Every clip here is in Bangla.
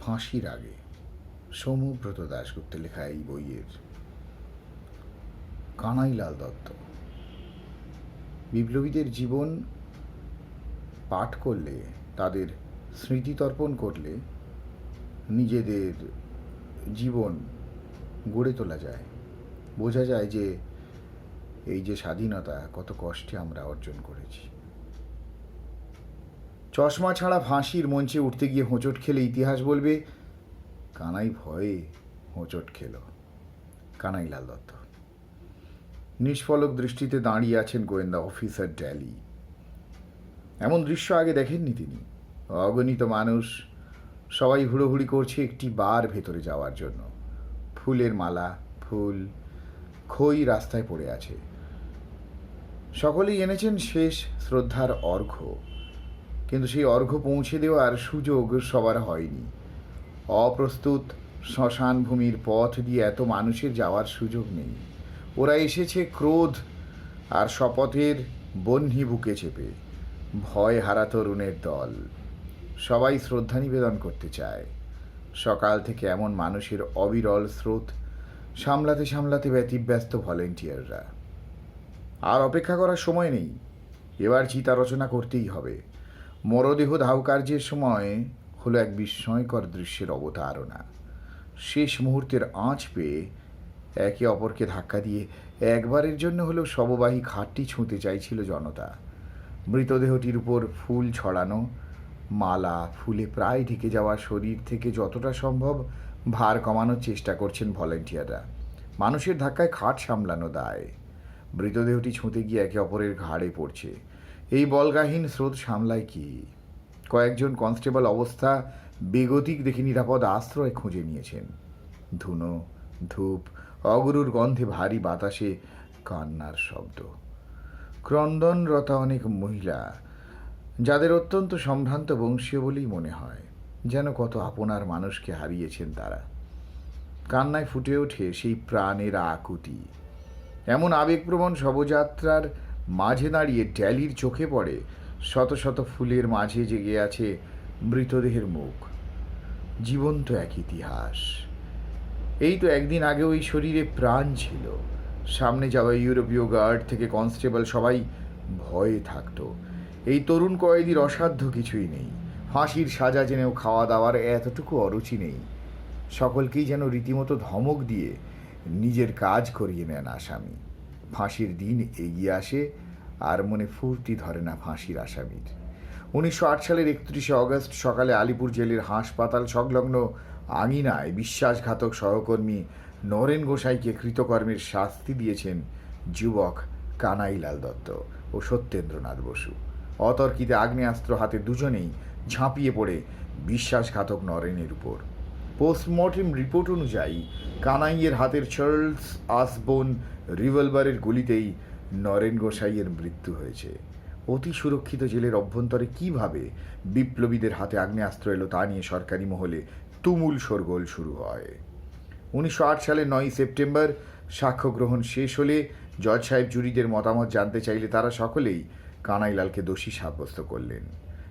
ফাঁসির আগে সৌম্যব্রত দাশগুপ্তের লেখা এই বইয়ের কানাইলাল দত্ত। বিপ্লবীদের জীবন পাঠ করলে, তাদের স্মৃতিতর্পণ করলে নিজেদের জীবন গড়ে তোলা যায়। বোঝা যায় যে এই যে স্বাধীনতা, কত কষ্টে আমরা অর্জন করেছি। চশমা ছাড়া ফাঁসির মঞ্চে উঠতে গিয়ে হোঁচট খেলে ইতিহাস বলবে, কানাই ভয়ে হোঁচট খেল। কানাইলাল দত্ত। নিষ্ফলক দৃষ্টিতে দাঁড়িয়ে আছেন গোয়েন্দা অফিসার ড্যালি। এমন দৃশ্য আগে দেখেননি তিনি। অগণিত মানুষ, সবাই হুড়োহুড়ি করছে একটি বার ভেতরে যাওয়ার জন্য। ফুলের মালা, ফুল, খই রাস্তায় পড়ে আছে। সকলেই এনেছেন শেষ শ্রদ্ধার অর্ঘ্য। কিন্তু সেই অর্ঘ্য পৌঁছে দেওয়ার সুযোগ সবার হয়নি। অপ্রস্তুত শ্মশান ভূমির পথ দিয়ে এত মানুষের যাওয়ার সুযোগ নেই। ওরা এসেছে ক্রোধ আর শপথের বহ্নি বুকে চেপে। ভয় হারা তরুণের দল। সবাই শ্রদ্ধা নিবেদন করতে চায়। সকাল থেকে এমন মানুষের অবিরল স্রোত সামলাতে সামলাতে ব্যতিব্যস্ত ভলেন্টিয়াররা। আর অপেক্ষা করার সময় নেই। এবার চিতা রচনা করতেই হবে। মরদেহ ধাউকার্যের সময় হলো এক বিস্ময়কর দৃশ্যের অবতারণা। শেষ মুহূর্তের আঁচ পেয়ে একে অপরকে ধাক্কা দিয়ে একবারের জন্য হলেও শববাহী খাটটি ছুঁতে চাইছিল জনতা। মৃতদেহটির উপর ফুল ছড়ানো, মালা, ফুলে প্রায় ঢেকে যাওয়া শরীর থেকে যতটা সম্ভব ভার কমানোর চেষ্টা করছেন ভলেন্টিয়াররা। মানুষের ধাক্কায় খাট সামলানো দায়। মৃতদেহটি ছুঁতে গিয়ে একে অপরের ঘাড়ে পড়ছে। এই বলগাহীন স্রোত সামলায় কি? কয়েকজন কনস্টেবল অবস্থা বেগতিক দেখে নিরাপদ আশ্রয় খুঁজে নিয়েছেন। ধুনো, ধূপ, অগুরুর গন্ধে ভারী বাতাসে কান্নার শব্দ। ক্রন্দনরতা অনেক মহিলা, যাদের অত্যন্ত সম্ভ্রান্ত বংশীয় বলেই মনে হয়, যেন কত আপনার মানুষকে হারিয়েছেন তারা। কান্নায় ফুটে ওঠে সেই প্রাণের আকুতি। এমন আবেগপ্রবণ শবযাত্রার মাঝে দাঁড়িয়ে ট্যালির চোখে পড়ে, শত শত ফুলের মাঝে জেগে আছে মৃতদেহের মুখ। জীবন্ত এক ইতিহাস। এই তো একদিন আগে ওই শরীরে প্রাণ ছিল। সামনে যাওয়া ইউরোপীয় গার্ড থেকে কনস্টেবল সবাই ভয়ে থাকতো। এই তরুণ কয়েদির অসাধ্য কিছুই নেই। ফাঁসির সাজা জেনেও খাওয়া দাওয়ার এতটুকু অরুচি নেই। সকলকেই যেন রীতিমতো ধমক দিয়ে নিজের কাজ করিয়ে নেন আসামি। ফাঁসির দিন এগিয়ে আসে আর মনে ফুর্তি ধরে না ফাঁসির আসামির। উনিশশো আট সালের একত্রিশে অগস্ট সকালে আলিপুর জেলের হাসপাতাল সংলগ্ন আঙিনায় বিশ্বাসঘাতক সহকর্মী নরেন গোসাইকে কৃতকর্মের শাস্তি দিয়েছেন যুবক কানাইলাল দত্ত ও সত্যেন্দ্রনাথ বসু। অতর্কিতে আগ্নেয়াস্ত্র হাতে দুজনেই ঝাঁপিয়ে পড়ে বিশ্বাসঘাতক নরেনের উপর। পোস্টমর্টেম রিপোর্ট অনুযায়ী, কানাইয়ের হাতের চার্লস আসবোন রিভলভারের গুলিতেই নরেন গোসাইয়ের মৃত্যু হয়েছে। অতি সুরক্ষিত জেলের অভ্যন্তরে কীভাবে বিপ্লবীদের হাতে আগ্নেয়াস্ত্র এলো তা নিয়ে সরকারি মহলে তুমুল শোরগোল শুরু হয়। উনিশশো আট সালের নয়ই সেপ্টেম্বর সাক্ষ্য গ্রহণ শেষ হলে জজ সাহেব জুরিদের মতামত জানতে চাইলে তারা সকলেই কানাইলালকে দোষী সাব্যস্ত করলেন।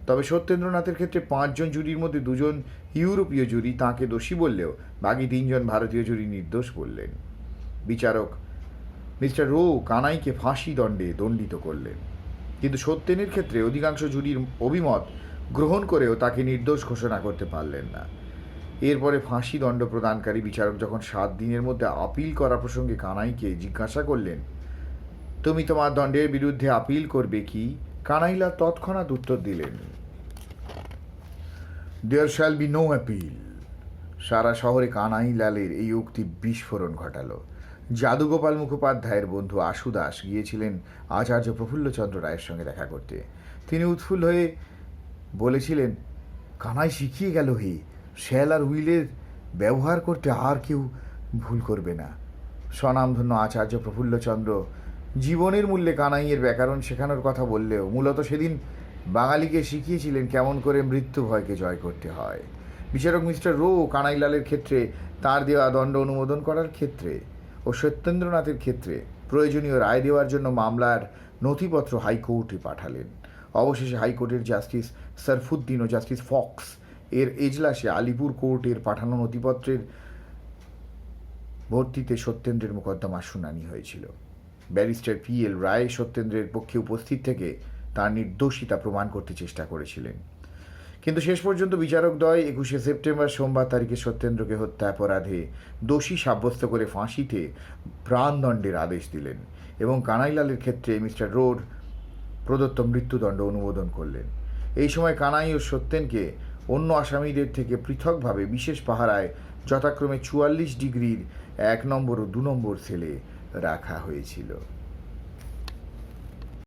তবে সত্যেন্দ্রনাথের ক্ষেত্রে পাঁচজন জুরির মধ্যে দুজন ইউরোপীয় জুরি, তাঁকে দোষী বললেও বাকি তিনজন ভারতীয় জুরি নির্দোষ বললেন। বিচারক মিস্টার রো কানাইকে ফাঁসি দণ্ডে দণ্ডিত করলেন। কিন্তু সত্যেনের ক্ষেত্রে অধিকাংশ জুরির অভিমত গ্রহণ করেও তাকে নির্দোষ ঘোষণা করতে পারলেন না। এরপরে ফাঁসি দণ্ড প্রদানকারী বিচারক যখন সাত দিনের মধ্যে আপিল করা প্রসঙ্গে কানাইকে জিজ্ঞাসা করলেন, তুমি তোমার দণ্ডের বিরুদ্ধে আপিল করবে কি? কানাইলা তৎক্ষণাৎ উত্তর দিলেন there shall be no appeal সারা শহরে কানাই লালের এই উক্তি বিস্ফোরণ ঘটালো। যাদুগোপাল মুখোপাধ্যায়ের বন্ধু আশু দাস গিয়েছিলেন আচার্য প্রফুল্লচন্দ্র রায়ের সঙ্গে দেখা করতে। তিনি উৎফুল্ল হয়ে বলেছিলেন, কানাই শিখিয়ে গেল হে, শ্যাল আর উইলের ব্যবহার করতে আর কেউ ভুল করবে না। স্বনামধন্য আচার্য প্রফুল্লচন্দ্র, জীবনের মূল্যে কানাইয়ের ব্যাকরণ শেখানোর কথা বললেও মূলত সেদিন বাঙালিকে শিখিয়েছিলেন কেমন করে মৃত্যু ভয়কে জয় করতে হয়। বিচারক মিস্টার রো কানাইলালের ক্ষেত্রে তার দেওয়া দণ্ড অনুমোদন করার ক্ষেত্রে ও সত্যেন্দ্রনাথের ক্ষেত্রে প্রয়োজনীয় রায় দেওয়ার জন্য মামলার নথিপত্র হাইকোর্টে পাঠালেন। অবশেষে হাইকোর্টের জাস্টিস সরফুদ্দিন ও জাস্টিস ফক্স এর এজলাসে আলিপুর কোর্টের পাঠানো নথিপত্রের ভর্তিতে সত্যেন্দ্রের মোকদ্দমার শুনানি হয়েছিল। ব্যারিস্টার পি এল রায় সত্যেন্দ্রের পক্ষে উপস্থিত থেকে তার নির্দোষিতা প্রমাণ করতে চেষ্টা করেছিলেন। কিন্তু শেষ পর্যন্ত বিচারকদ্বয় একুশে সেপ্টেম্বর সোমবার তারিখে সত্যেন্দ্রকে হত্যা অপরাধে দোষী সাব্যস্ত করে ফাঁসিতে প্রাণদণ্ডের আদেশ দিলেন এবং কানাইলালের ক্ষেত্রে মিস্টার রোড প্রদত্ত মৃত্যুদণ্ড অনুমোদন করলেন। এই সময় কানাই ও সত্যেনকে অন্য আসামিদের থেকে পৃথকভাবে বিশেষ পাহারায় যথাক্রমে চুয়াল্লিশ ডিগ্রির এক নম্বর ও দু নম্বর সেলে রাখা হয়েছিল।